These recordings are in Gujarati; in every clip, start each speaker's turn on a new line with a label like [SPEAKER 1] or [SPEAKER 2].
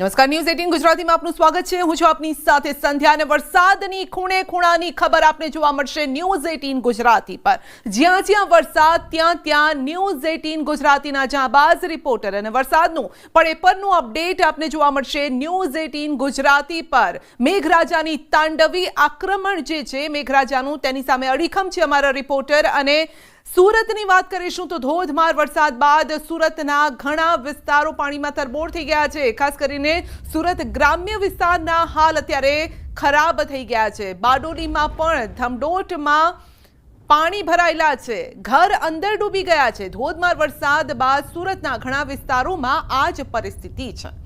[SPEAKER 1] નમસ્કાર ન્યૂઝ એટીન ગુજરાતીમાં આપનું સ્વાગત છે. હું છું આપની સાથે સંધ્યા અને વરસાદની ખૂણે ખૂણાની ખબર આપને જોવા મળશે ન્યૂઝ એટીન ગુજરાતી પર. જ્યાં જ્યાં વરસાદ, ત્યાં ત્યાં ન્યૂઝ એટીન ગુજરાતીના જાંબાઝ રિપોર્ટર અને વરસાદનું પડેપરનું અપડેટ આપને જોવા મળશે ન્યૂઝ એટીન ગુજરાતી પર. મેઘરાજાની તાંડવી આક્રમણ જે છે, મેઘરાજાનું તેની સામે અડીખમ છે અમારા રિપોર્ટર અને સુરતની વાત કરીશું તો ધોધમાર વરસાદ બાદ સુરતના ઘણા વિસ્તારો પાણીમાં તરબોળ થઈ ગયા છે. ખાસ કરીને સુરત ગ્રામ્ય વિસ્તારના હાલ અત્યારે ખરાબ થઈ ગયા છે. બારડોલીમાં પણ ધમડોટમાં પાણી ભરાયેલા છે. ઘર અંદર ડૂબી ગયા છે. ધોધમાર વરસાદ બાદ સુરતના ઘણા વિસ્તારોમાં આ જ પરિસ્થિતિ છે.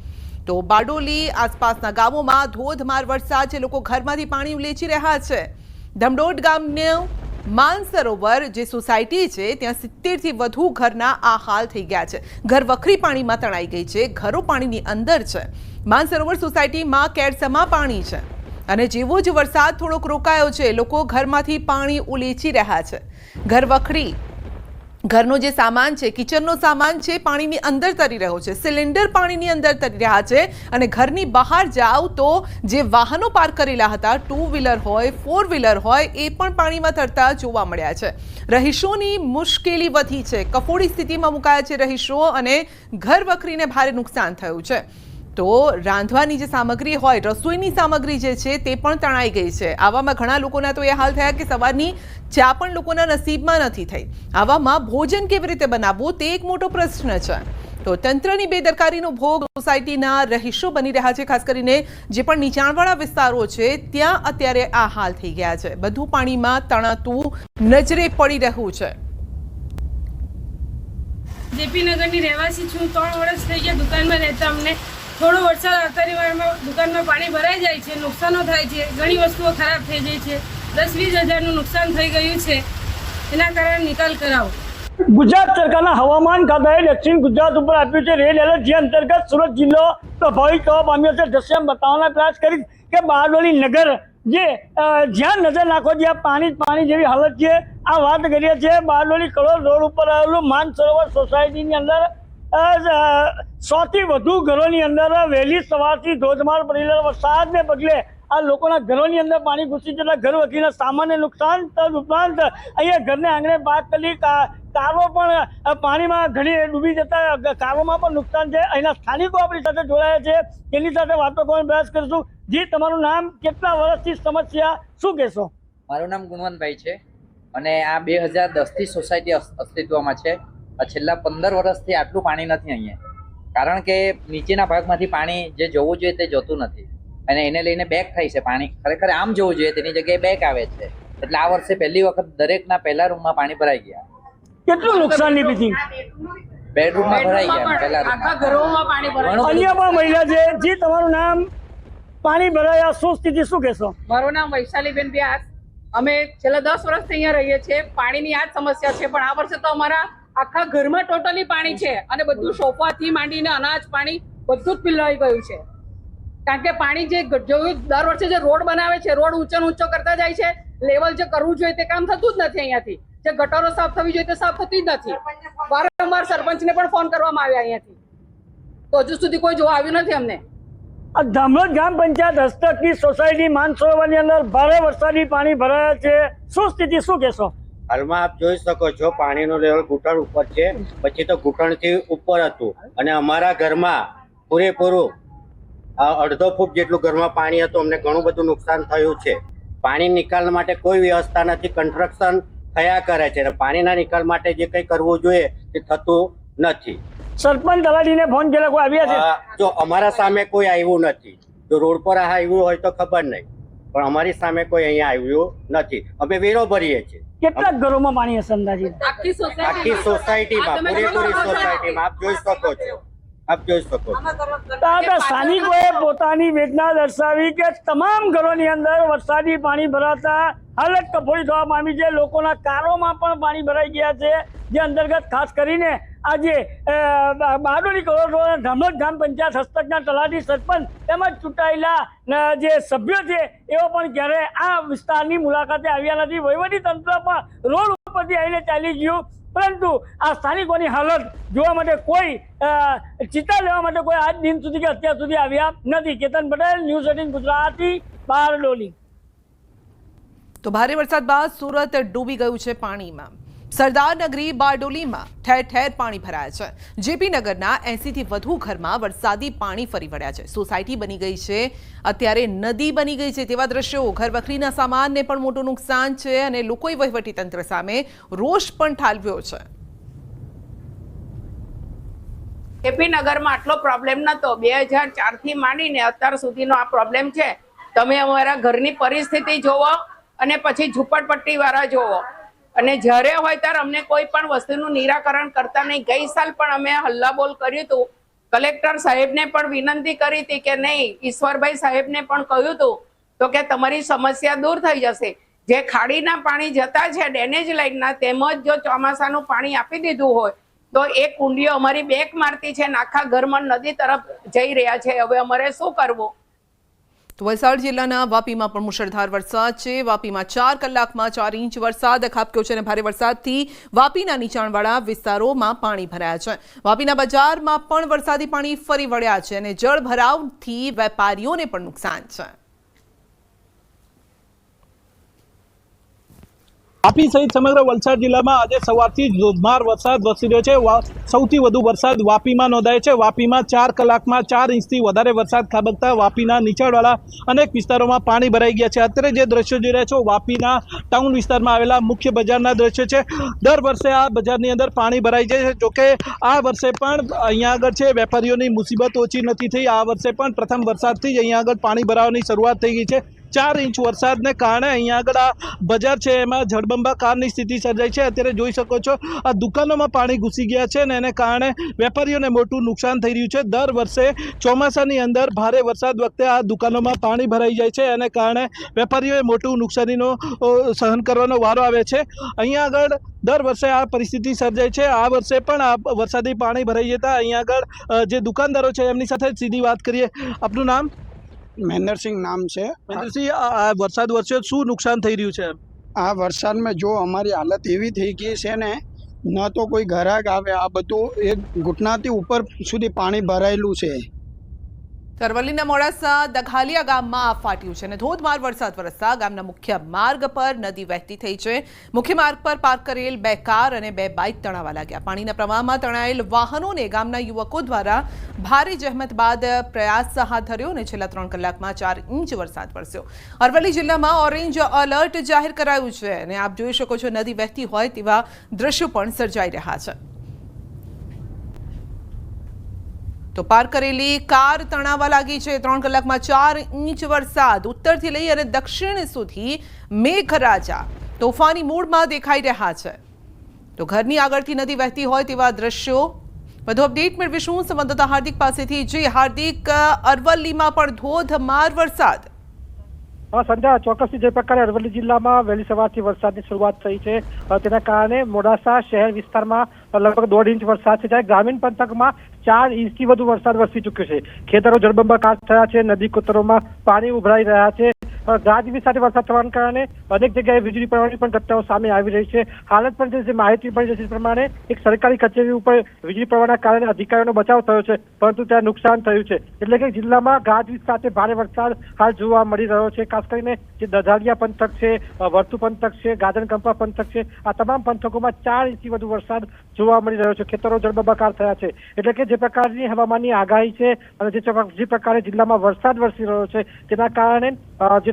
[SPEAKER 1] તો બારડોલી આસપાસના ગામોમાં ધોધમાર વરસાદ છે. લોકો ઘરમાંથી પાણી ઉલેચી રહ્યા છે. ધમડોટ ગામનું માનસરોવર, જે સોસાયટી છે, ત્યાં સિત્તેરથી વધુ ઘરના આ હાલ થઈ ગયા છે. ઘર વખરી પાણીમાં તણાઈ ગઈ છે. ઘરો પાણીની અંદર છે. માનસરોવર સોસાયટીમાં કેડસમાં પાણી છે. અને જેવો જ વરસાદ થોડોક રોકાયો છે, લોકો ઘરમાંથી પાણી ઉલેચી રહ્યા છે. ઘર વખરી ઘરનો જે સામાન છે, કિચનનો સામાન છે, પાણીની અંદર તરી રહ્યો છે. સિલિન્ડર પાણીની અંદર તરી રહ્યા છે અને ઘરની બહાર જાઓ તો જે વાહનો પાર્ક કરેલા હતા ટુ વ્હીલર હોય ફોર વ્હીલર હોય, એ પણ પાણીમાં તરતા જોવા મળ્યા છે. રહીશોની મુશ્કેલી વધી છે. કફોડી સ્થિતિમાં મુકાયા છે રહીશો અને ઘર વખરીને ભારે નુકસાન થયું છે. તો રાંધવાની જે સામગ્રી હોય, રસોઈની સામગ્રી જે છે તે પણ તણાઈ ગઈ છે. આવામાં ઘણા લોકોના તો એ હાલ થયા કે સવારની ચા પણ લોકોના નસીબમાં નથી થઈ. આવામાં ભોજન કેવી રીતે બનાવવું તે એક મોટો પ્રશ્ન છે. તો તંત્રની બેદરકારીનો ભોગ સોસાયટીના રહીશો બની રહ્યા છે, ખાસ કરીને જે પણ નીચાણવાળા વિસ્તારો છે, ત્યાં અત્યારે આ હાલ થઈ ગયા છે. બધું પાણીમાં તણાતું નજરે પડી રહ્યું છે.
[SPEAKER 2] જેપી નગરની રહેવાસી છું, ત્રણ વર્ષ થઈ ગયા દુકાનમાં રહેતા અમને. થોડો વરસાદ આવતાની વારમાં દુકાનમાં પાણી ભરાઈ જાય છે, નુકસાનો થાય છે, ઘણી વસ્તુઓ ખરાબ થઈ જાય છે. દસ વીસ હજારનું નુકસાન થઈ ગયું છે. એના કારણે નિકાલ કરાવો.
[SPEAKER 3] ગુજરાત સરકારના હવામાન ખાતાએ દક્ષિણ ગુજરાત ઉપર આપ્યું છે રેડ એલર્ટ, જે અંતર્ગત સુરત જિલ્લો પ્રભાવિત થવા પામ્યો છે. દ્રશ્ય બતાવવાના પ્રયાસ કરી કે બારડોલી નગર જે જ્યાં નજર નાખો જ્યાં પાણી પાણી જેવી હાલત છે, આ વાત કરીએ છીએ. બારડોલી કરોડ રોડ ઉપર આવેલું માન સરોવર સોસાયટીની અંદર સો થી વધુ ઘરોની અંદર વહેલી સવારથી ધોધમાર પડેલા વરસાદને પગલે આ લોકોના ઘરોની અંદર પાણી ઘૂસી જતા ઘર વકીલના સામાન્ય નુકસાન તદ ઉપરાંત અહીંયા ઘરને આંગણે પાક કરી કારો પણ પાણીમાં ઘણી ડૂબી જતા કારોમાં પણ નુકસાન છે. અહીંના સ્થાનિકો આપણી સાથે જોડાયા છે. તેની સાથે વાતો કરવાનો પ્રયાસ કરીશું. જી, તમારું નામ કેટલા વર્ષથી સમસ્યા? શું કહેશો?
[SPEAKER 4] મારું નામ ગુણવંતભાઈ છે. અને આ બે હજાર દસથી સોસાયટી અસ્તિત્વમાં છે. છેલ્લા પંદર વર્ષથી આટલું પાણી નથી અહીંયા. કારણ કે નીચેના ભાગમાંથી પાણી જે જવું જોઈએ તે જતું નથી. અને એને લઈને બેક થાય છે પાણી. ખરેખર આમ જવું જોઈએ તેની જગ્યાએ બેક આવે છે. એટલે આ વર્ષે પહેલી વખત દરેકના પહેલા રૂમમાં પાણી ભરાઈ ગયા.
[SPEAKER 3] કેટલું નુકસાન
[SPEAKER 4] બેડરૂમમાં ભરાઈ ગયા પહેલા
[SPEAKER 2] આખા ઘરોમાં પાણી
[SPEAKER 3] મહિલા છે જે તમારું નામ પાણી ભરાયા શું સ્થિતિ શું કહેશો?
[SPEAKER 5] મારું નામ વૈશાલીબેન વ્યાસ. અમે છેલ્લા દસ વર્ષથી અહીંયા રહીએ છીએ. પાણીની આ જ સમસ્યા છે પણ આ વર્ષે તો અમારા આખા ઘરમાં ટોટલી પાણી છે અને બધું સોફાથી માંડીને અનાજ પાણી બધું જ પીલાઈ ગયું છે. કારણ કે પાણી જે જોયું દર વર્ષે જે રોડ બનાવે છે, રોડ ઊંચો ઊંચો કરતા જાય છે, લેવલ જે કરવું જોઈએ તે કામ થતું જ નથી અહીંયાથી. જે ગટરો સાફ થવી જોઈએ તે સાફ થતી જ નથી. વારંવાર સરપંચને પણ ફોન કરવામાં આવ્યા અહીંયાથી. તો હજુ સુધી કોઈ જોવા આવ્યું નથી અમને.
[SPEAKER 3] ધામરોજ ગ્રામ પંચાયત હસ્તકની સોસાયટી માનસરોવરની અંદર ભારે વરસાદી પાણી ભરાયા છે. શું સ્થિતિ? શું કહેશો?
[SPEAKER 6] હાલમાં આપ જોઈ શકો છો પાણીનું લેવલ ઘૂંટણ ઉપર છે. પછી તો ઘૂંટણથી ઉપર હતું. અને અમારા ઘરમાં પૂરેપૂરું આ અડધો ફૂટ જેટલું ઘરમાં પાણી હતું. અમને ઘણું બધું નુકસાન થયું છે. પાણી નિકાલ માટે કોઈ વ્યવસ્થા નથી. કન્સ્ટ્રક્શન થયા કરે છે. અને પાણીના નિકાલ માટે જે કંઈ કરવું જોઈએ તે થતું નથી.
[SPEAKER 3] સરપંચ તલાટીને ફોન કર્યા કોઈ આવ્યા છે?
[SPEAKER 6] જો અમારા સામે કોઈ આવ્યું નથી. જો રોડ પર આ આવ્યું હોય તો ખબર નહીં. પણ અમારી સામે કોઈ અહીંયા આવ્યું નથી. અમે વેરો ભરીએ છીએ.
[SPEAKER 3] કેટલાક ઘરોમાં પાણી હશે અંદાજે?
[SPEAKER 5] આખી
[SPEAKER 6] સોસાયટી સોસાયટીમાં પૂરેપૂરી સોસાયટીમાં આપ જોઈ શકો છો. આપ જોઈ શકો
[SPEAKER 3] દાદા સ્થાનિકોએ પોતાની વેદના દર્શાવી કે તમામ ઘરોની અંદર વરસાદી પાણી ભરાતા હાલત કફોડી થવા પામી છે. લોકોના કારોમાં પણ પાણી ભરાઈ ગયા છે. જે અંતર્ગત ખાસ કરીને આજે બારડોલી કરોડ ધામોદ ગ્રામ પંચાયત હસ્તકના તલાટી સરપંચ તેમજ ચૂંટાયેલા જે સભ્યો છે એઓ પણ ક્યારે આ વિસ્તારની મુલાકાતે આવ્યા નથી. વહીવટી તંત્ર પણ રોડ ઉપરથી આવીને ચાલી ગયું. પરંતુ આ સ્થાનિકોની હાલત જોવા માટે કોઈ ચિતા લેવા માટે કોઈ આજ દિન સુધી કે અત્યાર સુધી આવ્યા નથી. Ketan Patel, news eighteen, Gujarati, Bardoli.
[SPEAKER 1] તો ભારે વરસાદ બાદ સુરત ડૂબી ગયું છે પાણીમાં. સરદારનગરી, બારડોલીમાં ઠેર ઠેર પાણી ભરાયા છે. જેપી નગરના એસીથી વધુ ઘરમાં વરસાદી પાણી ફરી વળ્યા છે. સોસાયટી બની ગઈ છે. અત્યારે નદી બની ગઈ છે તેવા દ્રશ્યો. ઘર વખરીના સામાનને પણ મોટું નુકસાન છે અને લોકોએ વહીવટી તંત્ર સામે રોષ પણ ઠાલવ્યો છે.
[SPEAKER 5] એપી નગરમાં આટલો પ્રોબ્લેમ નતો. બે હજાર ચારથી માંડીને અત્યાર સુધીનો આ પ્રોબ્લેમ છે. તમે અમારા ઘરની પરિસ્થિતિ જોવો અને પછી ઝૂંપડપટ્ટીવાળા જોવો અને જ્યારે હોય ત્યારે અમને કોઈ પણ વસ્તુનું નિરાકરણ કરતા નહીં. ગઈ સાલ પણ અમે હલ્લાબોલ કર્યું હતું. કલેક્ટર સાહેબને પણ વિનંતી કરી હતી કે નહીં, ઈશ્વરભાઈ સાહેબને પણ કહ્યું હતું, તો કે તમારી સમસ્યા દૂર થઈ જશે. જે ખાડીના પાણી જતા છે ડેનેજ લાઇનના, તેમજ જો ચોમાસાનું પાણી આપી દીધું હોય, તો એ કુંડીઓ અમારી બેક મારતી છે ને આખા ઘરમાં નદી તરફ જઈ રહ્યા છે. હવે અમારે શું કરવું?
[SPEAKER 1] તો વલસાડ જિલ્લાના વાપીમાં પણ મુશળધાર વરસાદ છે. વાપીમાં ચાર કલાકમાં ચાર ઇંચ વરસાદ ખાબક્યો છે અને ભારે વરસાદથી વાપીના નીચાણવાળા વિસ્તારોમાં પાણી ભરાયા છે. વાપીના બજારમાં પણ વરસાદી પાણી ફરી વળ્યા છે અને જળ ભરાવથી વેપારીઓને પણ નુકસાન છે.
[SPEAKER 7] વાપી સહિત સમગ્ર વલસાડ જિલ્લામાં આજે સવારથી ધોધમાર વરસાદ વરસી રહ્યો છે. સૌથી વધુ વરસાદ વાપીમાં નોંધાય છે. વાપીમાં ચાર કલાકમાં ચાર ઇંચથી વધારે વરસાદ ખાબકતા વાપીના નીચાણવાળા અનેક વિસ્તારોમાં પાણી ભરાઈ ગયા છે. અત્યારે જે દ્રશ્યો જોઈ રહ્યા છો, વાપીના ટાઉન વિસ્તારમાં આવેલા મુખ્ય બજારના દ્રશ્યો છે. દર વર્ષે આ બજારની અંદર પાણી ભરાઈ જાય છે. જોકે આ વર્ષે પણ અહીંયા આગળ છે, વેપારીઓની મુસીબત ઓછી નથી થઈ. આ વર્ષે પણ પ્રથમ વરસાદથી જ અહીંયા આગળ પાણી ભરાવાની શરૂઆત થઈ ગઈ છે. ચાર ઇંચ વરસાદને કારણે અહીંયા આગળ આ બજાર છે, એમાં જળબંબાકારની સ્થિતિ સર્જાઈ છે. અત્યારે જોઈ શકો છો, આ દુકાનોમાં પાણી ઘૂસી ગયા છે ને એને કારણે વેપારીઓને મોટું નુકસાન થઈ રહ્યું છે. દર વર્ષે ચોમાસાની અંદર ભારે વરસાદ વખતે આ દુકાનોમાં પાણી ભરાઈ જાય છે. એને કારણે વેપારીઓએ મોટું નુકસાનીનો સહન કરવાનો વારો આવે છે. અહીંયા આગળ દર વર્ષે આ પરિસ્થિતિ સર્જાય છે. આ વર્ષે પણ આ વરસાદી પાણી ભરાઈ જતા અહીંયા આગળ જે દુકાનદારો છે, એમની સાથે સીધી વાત કરીએ. આપનું નામ?
[SPEAKER 8] મહેન્દ્રસિંહ નામ છે.
[SPEAKER 7] મહેન્દ્રસિંહ આ વરસાદ વરસ્યો શું નુકસાન થઈ રહ્યું છે
[SPEAKER 8] આ વરસાદમાં જો અમારી હાલત એવી થઈ ગઈ છે ને ન તો કોઈ ઘરાક આવે. આ બધું એક ઘૂંટનાથી ઉપર સુધી પાણી ભરાયેલું છે.
[SPEAKER 1] અરવલ્લીના મોડાસા દઘાલિયા ગામમાં ફાટ્યું છે અને ધોધમાર વરસાદ વરસતા ગામના મુખ્ય માર્ગ પર નદી વહેતી થઈ છે. મુખ્ય માર્ગ પર પાર્ક કરેલ બે કાર અને બે બાઇક તણાવા લાગ્યા. પાણીના પ્રવાહમાં તણાયેલ વાહનોને ગામના યુવકો દ્વારા ભારે જહેમત બાદ પ્રયાસ હાથ ધર્યો અને છેલ્લા ત્રણ કલાકમાં ચાર ઇંચ વરસાદ વરસ્યો. અરવલ્લી જિલ્લામાં ઓરેન્જ એલર્ટ જાહેર કરાયું છે અને આપ જોઈ શકો છો નદી વહેતી હોય તેવા દ્રશ્યો પણ સર્જાઈ રહ્યા છે. તો પાર કરેલી કાર તણાવા લાગી છે. ત્રણ કલાકમાં ચાર ઇંચ વરસાદ ઉત્તરથી લઈ અને દક્ષિણ સુધી મેઘરાજા તોફાની મૂડમાં દેખાઈ રહ્યા છે. તો ઘરની આગળથી નદી વહેતી હોય તેવા દ્રશ્યો. વધુ અપડેટ મેળવીશું સંવાદદાતા હાર્દિક પાસેથી. જે, હાર્દિક, અરવલ્લીમાં પણ ધોધમાર વરસાદ.
[SPEAKER 9] સંધ્યા, ચોક્કસથી જે પ્રકારે અરવલ્લી જિલ્લામાં વહેલી સવારથી વરસાદની શરૂઆત થઈ છે. તેના કારણે મોડાસા શહેર વિસ્તારમાં લગભગ દોઢ ઇંચ વરસાદ છે, જ્યારે ગ્રામીણ પંથકમાં ચાર ઇંચથી વધુ વરસાદ વરસી ચૂક્યો છે. ખેતરો જળબંબાકાર થયા છે, નદી, કોતરોમાં પાણી ઉભરાઈ રહ્યા છે. ગાજવીજ સાથે વરસાદ થવાના કારણે અનેક જગ્યાએ વીજળી પડવાની પણ ઘટનાઓ સામે આવી રહી છે. હાલત પણ જે માહિતી મળી છે પ્રમાણે એક સરકારી કચેરી ઉપર વીજળી પડવાના કારણે અધિકારીઓનો બચાવ થયો છે, પરંતુ ત્યાં નુકસાન થયું છે. એટલે કે જિલ્લામાં ગાજવીજ સાથે ભારે વરસાદ હાલ જોવા મળી રહ્યો છે. ખાસ કરીને જે દધાડિયા પંથક છે વર્તુ પંથક છે ગાજનકંપા પંથક છે, આ તમામ પંથકોમાં ચાર ઇંચથી વધુ વરસાદ જોવા મળી રહ્યો છે. ખેતરો જળબંબાકાર થયા છે. એટલે કે જે પ્રકારની હવામાનની આગાહી છે અને જે જે પ્રકારે જિલ્લામાં વરસાદ વરસી રહ્યો છે, તેના કારણે જે